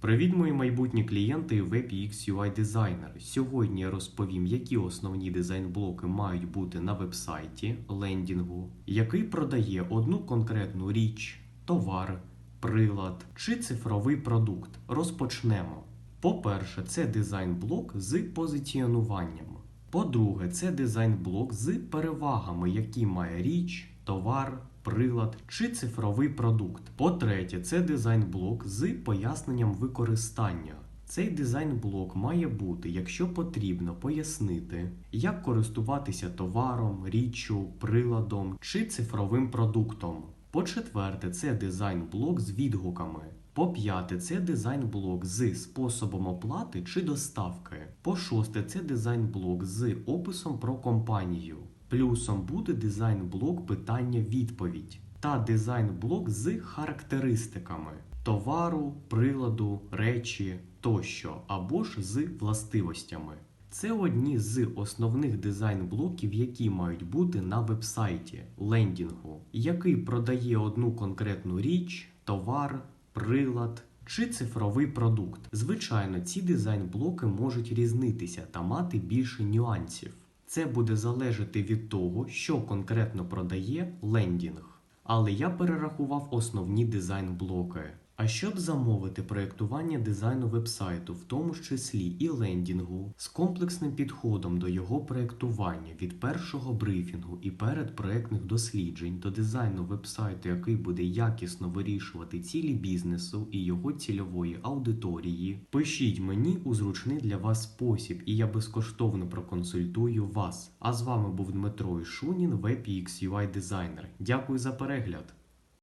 Привіт, мої майбутні клієнти і WebX UI дизайнери. Сьогодні я розповім, які основні дизайн-блоки мають бути на вебсайті, лендінгу, який продає одну конкретну річ, товар, прилад чи цифровий продукт. Розпочнемо. По-перше, це дизайн-блок з позиціонуванням. По-друге, це дизайн-блок з перевагами, які має річ, товар, прилад чи цифровий продукт. По-третє, це дизайн-блок з поясненням використання. Цей дизайн-блок має бути, якщо потрібно, пояснити, як користуватися товаром, річчю, приладом чи цифровим продуктом. По-четверте, це дизайн-блок з відгуками. По-п'яте, це дизайн-блок з способом оплати чи доставки. По-шосте, це дизайн-блок з описом про компанію. Плюсом буде дизайн-блок питання-відповідь та дизайн-блок з характеристиками товару, приладу, речі тощо, або ж з властивостями. Це одні з основних дизайн-блоків, які мають бути на вебсайті лендінгу, який продає одну конкретну річ, товар, прилад чи цифровий продукт. Звичайно, ці дизайн-блоки можуть різнитися та мати більше нюансів. Це буде залежати від того, що конкретно продає лендінг. Але я перерахував основні дизайн-блоки. А щоб замовити проєктування дизайну вебсайту, в тому ж числі і лендінгу, з комплексним підходом до його проєктування від першого брифінгу і передпроєктних досліджень до дизайну вебсайту, який буде якісно вирішувати цілі бізнесу і його цільової аудиторії, пишіть мені у зручний для вас спосіб, і я безкоштовно проконсультую вас. А з вами був Дмитро Ішунін, WebX UI дизайнер. Дякую за перегляд!